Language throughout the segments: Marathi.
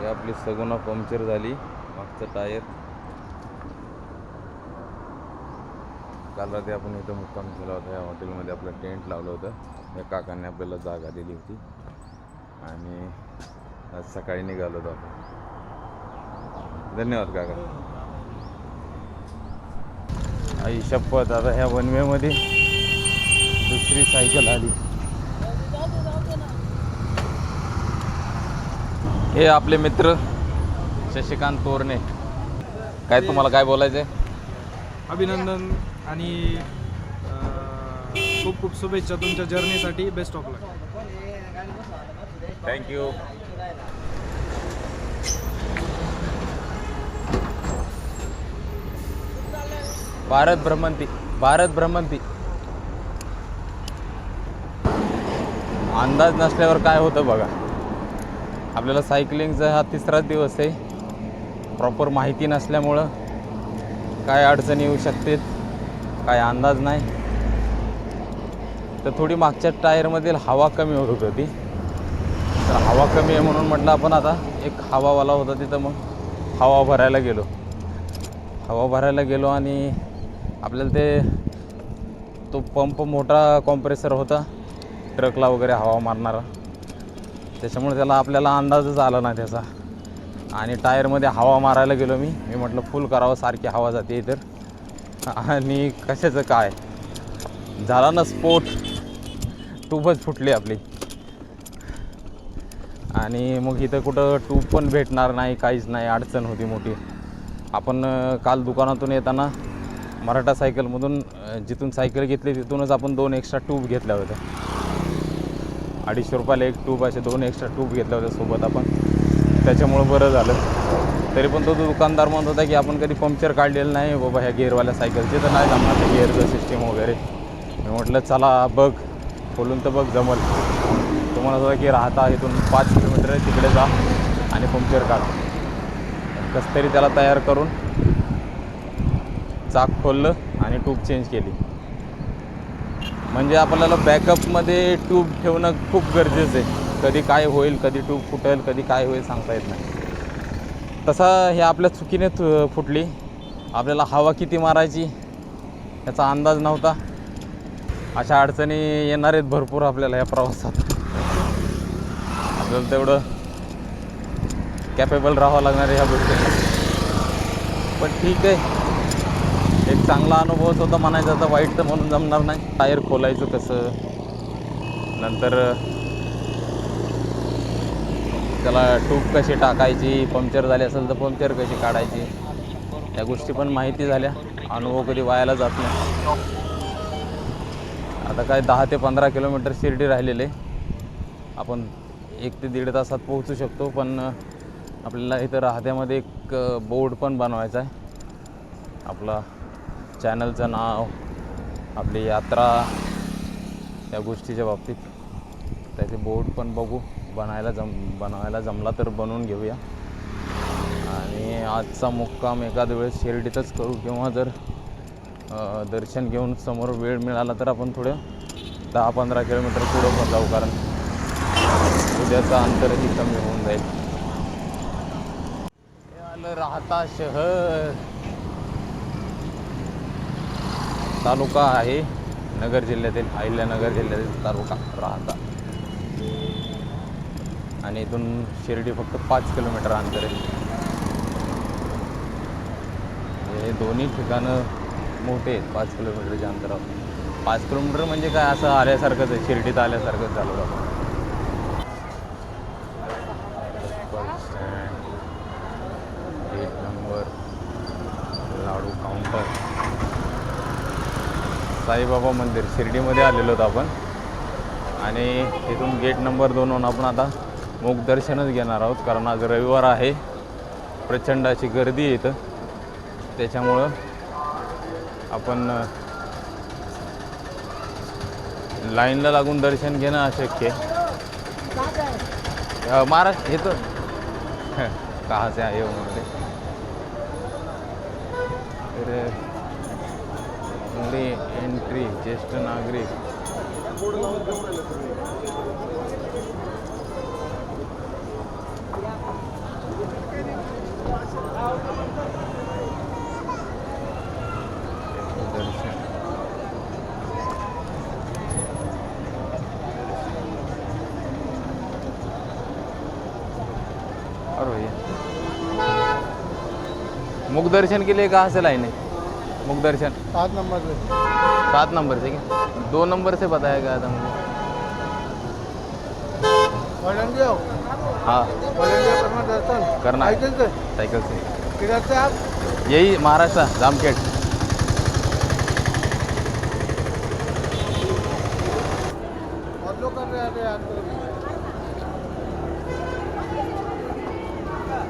ही आपली सगुना पंक्चर झाली मागचं टायर. काल रात्री आपण इथं मुक्काम केला होता या हॉटेलमध्ये आपलं टेंट लावलं होतं. या काकांनी आपल्याला जागा दिली होती. आणि आज सकाळी निघालो होतो आपण. धन्यवाद काका. आई शपथ आता ह्या वनवेमध्ये दुसरी सायकल आली. हे आपले मित्र शशिकांत तोरणे काय तुम्हाला काय बोलायचं आहे अभिनंदन आणि खूप खूप शुभेच्छा तुमच्या जर्नीसाठी. Best of luck thank you Bharat भ्रमंती भारत भ्रमंती. अंदाज नसल्यावर काय होतं बघा. आपल्याला सायकलिंगचा हा तिसराच दिवस आहे. प्रॉपर माहिती नसल्यामुळं काय अडचणी येऊ शकतात काय अंदाज नाही. तर थोडी मागच्या टायरमधील हवा कमी होत होती तर हवा कमी आहे म्हणून म्हटलं आपण आता एक हवावाला होता तिथं मग हवा भरायला गेलो. हवा भरायला गेलो आणि आपल्याला ते तो पंप मोठा कॉम्प्रेसर होता. ट्रकला वगैरे हवा मारणारा. त्याच्यामुळे त्याला आपल्याला अंदाजच आला नाही त्याचा. आणि टायरमध्ये हवा मारायला गेलो मी. मी म्हटलं फुल करावं सारखी हवा जाते तर आणि कशाचं काय? झाला ना स्पोर्ट ट्यूबच फुटली आपली. आणि मग इथं कुठं ट्यूब पण भेटणार नाही काहीच नाही अडचण होती मोठी. आपण काल दुकानातून येताना मराठा सायकलमधून जिथून सायकल घेतली तिथूनच आपण दोन एक्स्ट्रा ट्यूब घेतल्या होत्या. अडीचशे रुपयाला एक ट्यूब असे दोन एक्स्ट्रा ट्यूब घेतल्या होत्या सोबत आपण. त्याच्यामुळं बरं झालं. तरी पण तो दुकानदार म्हणत होता की आपण कधी पंक्चर काढलेलं नाही बाबा ह्या गिअरवाल्या सायकलचे तर नाही जमणार ते गिअरचं सिस्टीम वगैरे. मी म्हटलं चला बघ. खोलून तर बघ जमल. तो म्हणत होता की राहता इथून पाच किलोमीटर आहे तिकडे जा आणि पंक्चर काढ. कसं तरी त्याला तयार करून चाक खोललं आणि ट्यूब चेंज केली. म्हणजे आपल्याला बॅकअपमध्ये ट्यूब ठेवणं खूप गरजेचं आहे. कधी काय होईल कधी ट्यूब फुटेल कधी काय होईल सांगता येत नाही. तसा हे आपल्या चुकीने फुटली. आपल्याला हवा किती मारायची याचा अंदाज नव्हता. अशा अडचणी येणार आहेत भरपूर आपल्याला या प्रवासात. आपल्याला तेवढं कॅपेबल राहावं लागणार आहे ह्या गोष्टीला. पण ठीक आहे. एक चांगला अनुभवच होता म्हणायचा तर वाईट तर म्हणून जमणार नाही. टायर खोलायचं कसं? नंतर त्याला ट्यूब कशी टाकायची पंक्चर झाली असेल तर पंक्चर कशी काढायची या गोष्टी पण माहिती झाल्या. अनुभव कधी वायाला जात नाही. आता काय दहा ते पंधरा किलोमीटर शिर्डी राहिलेले. आपण एक ते दीड तासात पोहोचू शकतो पण आपल्याला इथं राहत्यामध्ये एक बोर्ड पण बनवायचा आहे. आपला चॅनलचं नाव आपली यात्रा या गोष्टीच्या बाबतीत. त्याचे बोर्ड पण बघू. बनायला जम बनवायला जमला तर बनवून घेऊया. आणि आजचा मुक्काम एखाद वेळेस शिर्डीतच करू किंवा जर दर्शन घेऊन समोर वेळ मिळाला तर आपण थोडं दहा पंधरा किलोमीटर पुढं पण जाऊ. कारण उद्याचं अंतरही कमी होऊन जाईल. आलं राहता शहर. तालुका आहे. नगर जिल्ह्यातील अहिल्यानगर जिल्ह्यातील तालुका राहता. आणि इथून शिर्डी फक्त पाच किलोमीटर अंतर आहे. हे दोन्ही ठिकाणं मोठे आहेत पाच किलोमीटरच्या अंतरावर. पाच किलोमीटर म्हणजे काय? असं आल्यासारखंच आहे. शिर्डीत आल्यासारखंच झालं Baba bus stand gate number laddu counter Saibaba मंदिर शिर्डीमध्ये आलेलो होतो आपण. आणि इथून गेट नंबर दोनहून आपण आता मुखदर्शनच घेणार आहोत कारण आज रविवार आहे. प्रचंड अशी गर्दी आहे इथं. त्याच्यामुळं आपण लाईनला लागून दर्शन घेणं अशक्य आहे. महाराष्ट्र महाराज येतो कहाचे आहे म्हणते तर ओनली एंट्री ज्येष्ठ नागरिक. दर्शन. और भैया मुख दर्शन के लिए कहाँ से लाइन है मुख दर्शन सात नंबर पे सात नंबर से क्या? दो नंबर से बताया गया था मुझे। हाँ? करना दर्शन? करना। साइकिल से? साइकिल से। किधर से आप? यही महाराष्ट्र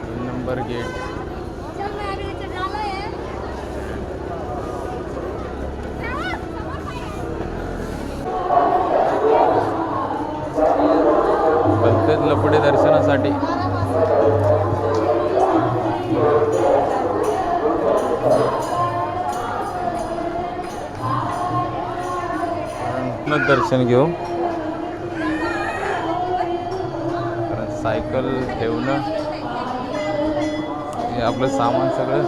तीन नंबर गेट। दर्शन घेऊ. कारण सायकल ठेवणं हे आपलं सामान सगळं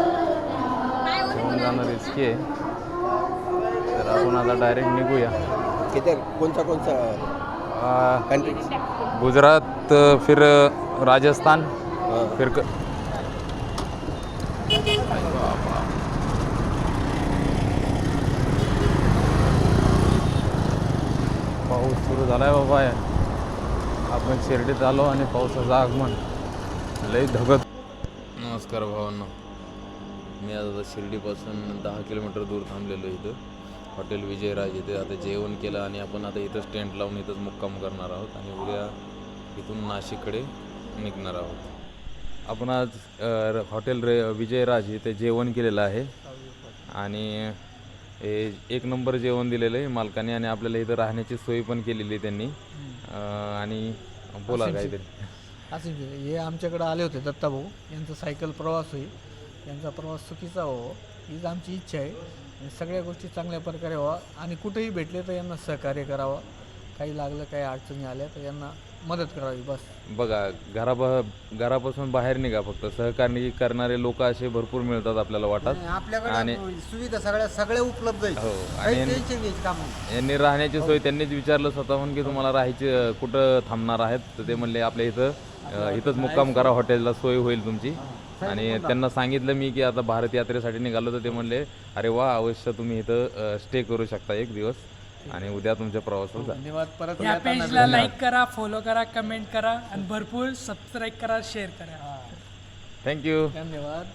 घेऊन जाणं रिस्की आहे. तर आपण आता डायरेक्ट निघूया. किती कोणता कोणता कंट्री गुजरात फिर राजस्थान फिर क- पाऊस सुरू झाला आहे बाबा. आपण शिर्डीत आलो आणि पावसाचं आगमन. लई धगत नमस्कार भावांना. मी आता शिर्डीपासून दहा किलोमीटर दूर थांबलेलो इथं. हॉटेल विजयराज इथे आता जेवण केलं आणि आपण आता इथंच टेंट लावून इथंच मुक्काम करणार आहोत आणि उद्या इथून नाशिककडे निघणार आहोत. आपण आज अ, र- हॉटेल रे विजयराज इथे जेवण केलेलं आहे. आणि हे एक नंबर जेवण दिलेलं आहे मालकाने आणि आपल्याला इथं राहण्याची सोय पण केलेली आहे त्यांनी. अ, आणि बोला काहीतरी. असं हे आमच्याकडे आले होते दत्ताभाऊ यांचा सायकल प्रवास होईल यांचा प्रवास चुकीचा हो. हीच आमची इच्छा आहे. आणि सगळ्या गोष्टी चांगल्या प्रकारे व्हावा. आणि कुठेही भेटले तर यांना सहकार्य करावं. काही लागलं काही अडचणी आल्या तर यांना मदत करावी बस. बघा घराबा घरापासून बाहेर निघा फक्त. सहकार्य करणारे लोक असे भरपूर मिळतात आपल्याला वाटत. आणि सुविधा सगळ्या सगळ्या उपलब्ध आहेत. हो आणि टेन्शन घ्यायची काम. यांनी राहण्याची सोय त्यांनीच विचारलं स्वतःहून की तुम्हाला राहायची अ, कुठं थांबणार आहेत? तर ते म्हणले आपल्या इथं अ, इथंच मुक्काम करा हॉटेलला सोय होईल तुमची. आणि त्यांना सांगितलं मी की आता भारत यात्रेसाठी निघालो तर ते म्हणले अरे वा अवश्य तुम्ही इथं स्टे करू शकता एक दिवस. आणि उद्या तुमच्या प्रवासाला जा. धन्यवाद. परत या पेजला लाईक करा फॉलो करा कमेंट करा आणि भरपूर सबस्क्राईब करा शेअर करा. थँक्यू धन्यवाद.